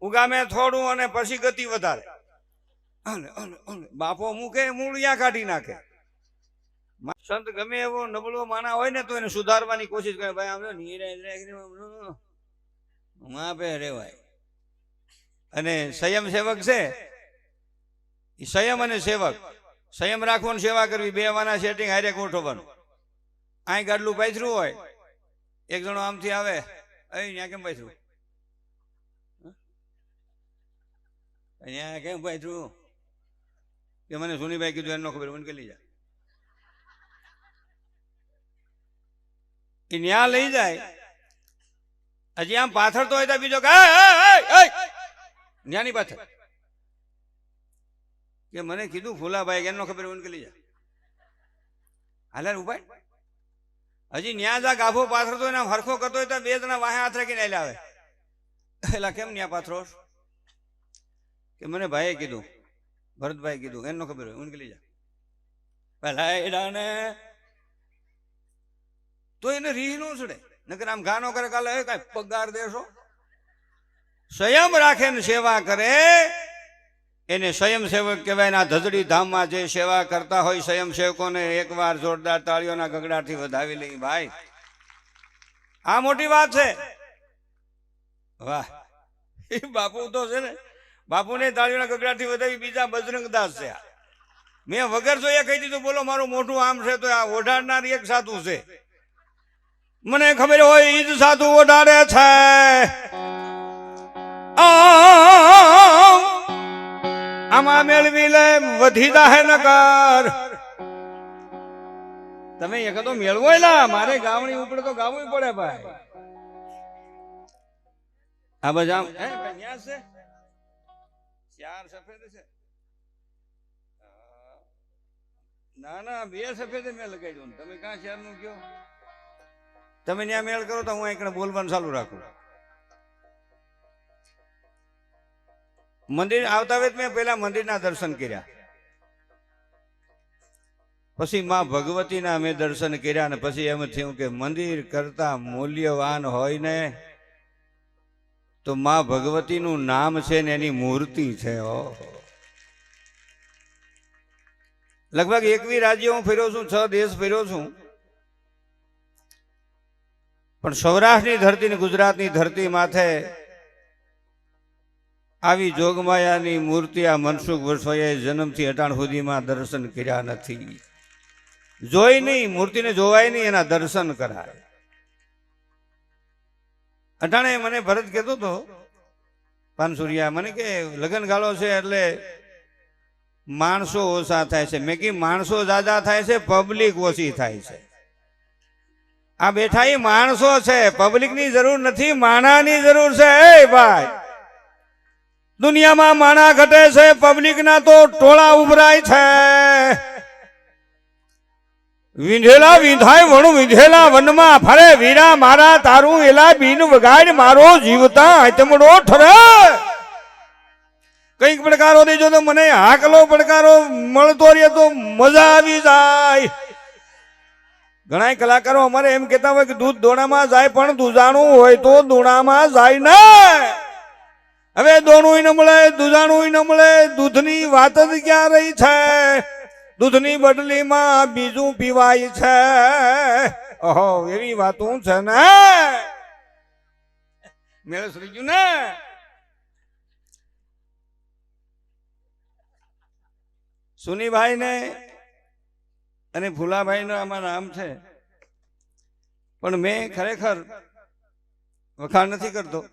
ઉગામે થોડું અને પછી ગતિ વધારે. બાપો મૂકે, મૂળિયા કાઢી નાખે. સંત ગમે એવો નબળો માણા હોય ને તો એને સુધારવાની કોશિશ કરે. ભાઈ, આમ નીરજ માપે રેવાય. અને સંયમ સેવક છે. એ સંયમ અને સેવક. સંયમ રાખવાનું સેવા કરવી. બે વાના સેટિંગ હારે ગોઠવવાનું. અહીં ગાડલું પાથરું હોય. એક જણો આમથી આવે. અહીં ત્યાં કેમ પાથરું અહીંયા કેમ પાથરું કે મને સુનીભાઈ કીધું એનો ખબર, મને કે જા. એ ન્યા લઈ જાય. હજી આમ પાથર તો હોય તો બીજો! ન્યાની પાછળ કે મને કીધું, ફૂલાભાઈ કે એનો ખબર, મને કે લઈ જા. હાલે ઉપાય હજી ન્યા જા ગાભો પાથરતો હોય ને હરખો કરતો હોય તો બે જણા વાહે હાથ રાખીને આવે. એલા કેમ ન્યા પાથરો છો? કે મને ભાઈએ કીધું ભરતભાઈ કીધું એનો ખબર હોય મને કે લઈ જા તો એને રીહ નો ચડે. નકર આમ ગાનો કરે, કાલે કઈ પગાર દેશો? સંયમ રાખે ને સેવા કરે. એને સ્વયં સેવક કહેવાય આ ધજડી ધામમાં જે સેવા કરતા હોય સ્વયં સેવકોને એકવાર જોરદાર તાળીઓના ગગડાથી વધાવી લઈ. ભાઈ, આ મોટી વાત છે. વાહ. એ બાપુ તો છે ને બાપુને તાળીઓના ગગડાથી વધાવી બીજા બજરંગદાસ છે. મેં વગર જોઈએ કહી દીધું, બોલો, મારું મોટું આમ છે તો આ ઓઢાડનાર એક સાધુ છે મને ખબર હોય ઈજ સાધુ ઓઢાડે છે આમ. મેળવી લે વધી જાહે નકાર તમે એક તો મેળવો લા, મારે ગાવણી ઉપડે તો ગાવું પડે ભાઈ આ બધા છે ચાર સફેદ છે. ના ના, બે સફેદ મેં દઉં તમે ક્યાં ચારનું કયો તમે ત્યાં મેળ કરો તો હું અહીંયા બોલવાનું ચાલુ રાખું. મંદિર આવતા વેત મેં પેલા મંદિરના દર્શન કર્યા. પછી માં ભગવતીના મેં દર્શન કર્યા ને પછી એમ થયું કે મંદિર કરતા મૂલ્યવાન હોય ને તો માં ભગવતીનું નામ છે ને એની મૂર્તિ છે લગભગ એકવી રાજ્ય હું ફેર્યો છું, છ દેશ ફેર્યો છું. પણ સૌરાષ્ટ્રની ધરતી ને ગુજરાતની ધરતી માથે આવી જોગમાયાની મૂર્તિ આ મનસુખ વર્ષોએ જન્મથી અટાણ સુધીમાં દર્શન કર્યા નથી. જોઈ નહીં, મૂર્તિને જોવાય નહીં, એના દર્શન કરાય. અટાણે મને ભરત કહેતો હતો પાનસુરિયા મને કે લગ્ન ગાળો છે એટલે માણસો ઓછા થાય છે. મેં કી માણસો જાજા થાય છે પબ્લિક ઓછી થાય છે. આ બેઠા એ માણસો છે પબ્લિકની જરૂર નથી, માણાની જરૂર છે. એ ભાઈ, દુનિયામાં માણા ઘટે છે પબ્લિકના તો ટોળા ઉભરાય છે. વિંધેલા વિંધાય વણું, વિંધેલા વનમાં ફરે. વીરા મારા, તારું એલા બીન વગાડ, મારો જીવતા આતમડો ઠરે. કંઈક પડકારો દેજો તો મને હાકલો પડકારો, મળતો રહે તો મજા આવી જાય. ઘણા કલાકારો અમારે એમ કહેતા હોય કે દૂધ દોણામાં જાય, પણ દુજાણું હોય તો દોણામાં જાય ના. હવે દોણું ન મળે દુજાણું ન મળે, દૂધની વાત જ ક્યાં રહી છે? દૂધની બદલીમાં બીજું પીવાય છે. ઓહો એવી વાતો છે ને. મેળ શ્રી ગયું ને. સુનીભાઈ ને અને ભૂલાભાઈ નું આમાં નામ છે. પણ મેં ખરેખર વખાણ નથી કરતો.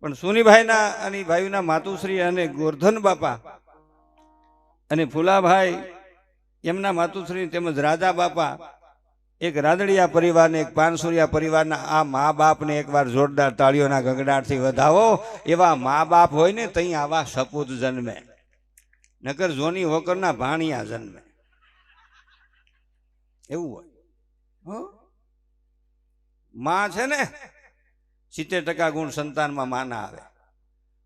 પણ સુનીભાઈના અને ભાઈના માતુશ્રી અને ગોરધન બાપા અને ફુલાભાઈ એમના માતુશ્રી તેમજ રાજા બાપા, એક રાદડિયા પરિવારને, એક પાનસુરિયા પરિવારના આ મા બાપને એકવાર જોરદાર તાળીઓના ગગડાટથી વધાવો, એવા મા બાપ હોય ને તઈ આવા સપૂત જન્મે. નકર જોની હોકરના ભાણિયા જન્મે. એવું હોય? માં છે ને, સિત્તેર ટકા ગુણ સંતાનમાં માના આવે.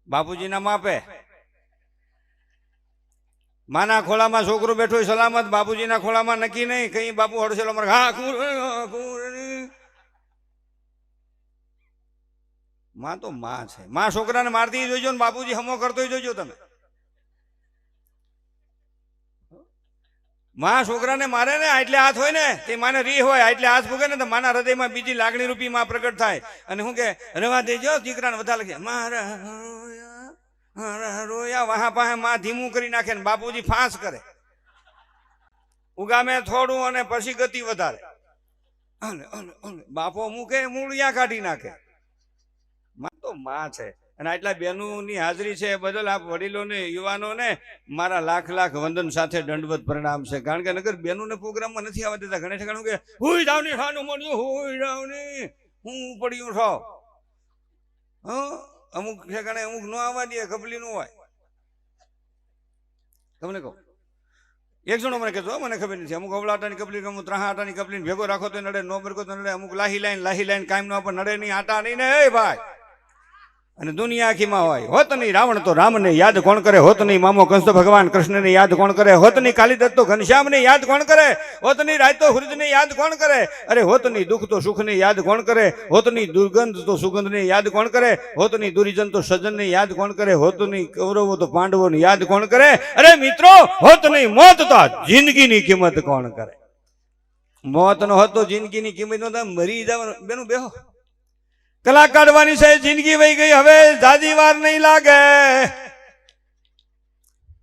બાપુજીના માપે. માના ખોળામાં છોકરો બેઠો હોય, સલામત બાપુજીના ખોળામાં નક્કી નહીં, કઈ બાપુ હડસેલો મારે હા માં તો માં છે. માં છોકરાને મારતી જોઈજો ને બાપુજી હમો કરતો જોઈજો તમે. માં છોકરાને મારે ને એટલે હાથ હોય ને, તે માને રી હોય એટલે હાથ ભૂગે ને, તો માના હૃદયમાં બીજી લાગણી રૂપી માં પ્રગટ થાય. અને શું કે રવા દેજો, દીકરાને વધારે લખે મારા રોયા, વહા પાસે માં ધીમું કરી નાખે ને બાપુજી ફાંસ કરે. ઉગામે થોડું અને પછી ગતિ વધારે. બાપો મૂકે મૂળિયા કાઢી નાખે. માં તો માં છે. અને આટલા બહેનોની હાજરી છે બદલ આપ વડીલોને યુવાનોને મારા લાખ લાખ વંદન સાથે દંડવત પ્રણામ છે. કારણ કે નગર બહેનોને પ્રોગ્રામમાં નથી આવવા દેતા. ગણેશ ઠાકાનું કે હુઈ જાવની ખાનું મળ્યું હુઈ જાવની હું પડ્યું છો હં અમુક ઠેકાણે અમુક ન આવવા દે કપલીનું હોય. તમને કહું? એક જણો મને કહેતો મને ખબર નથી. અમુક અવળાટાની કપલી અમુક ત્રણ આટાની કપલી ભેગો રાખો તો નડે, નો ભેગો તો નડે. અમુક લાહી લાઈન લાહી લાઈન કાયમ નો પણ નડે નહીં, આટા નહીં ને, એ ભાઈ. અને દુનિયા આખીમાં હોય. હોત નહીં રાવણ તો રામને યાદ કોણ કરે? હોત નહીં મામો કંસ તો ભગવાન કૃષ્ણને યાદ કોણ કરે? હોત નહીં કાલિદત્ત તો ઘનશ્યામને યાદ કોણ કરે? હોત નહીં રાજ તો હૃદયને યાદ કોણ કરે? અરે હોત નહીં દુઃખ તો સુખને યાદ કોણ કરે? હોત નહીં દુર્ગંધ તો સુગંધને યાદ કોણ કરે? હોત નહીં દુર્જન તો સજનને યાદ કોણ કરે? હોત નહીં કૌરવો તો પાંડવોને યાદ કોણ કરે? અરે મિત્રો, હોત નહીં મોત તો જિંદગીની કિંમત કોણ કરે? મોત નો હોત તો જિંદગીની કિંમત મરી જવાનું. બેનું બેહો. કલાક કાઢવાની છે જિંદગી વહી ગઈ હવે જાજી વાર નહીં લાગે.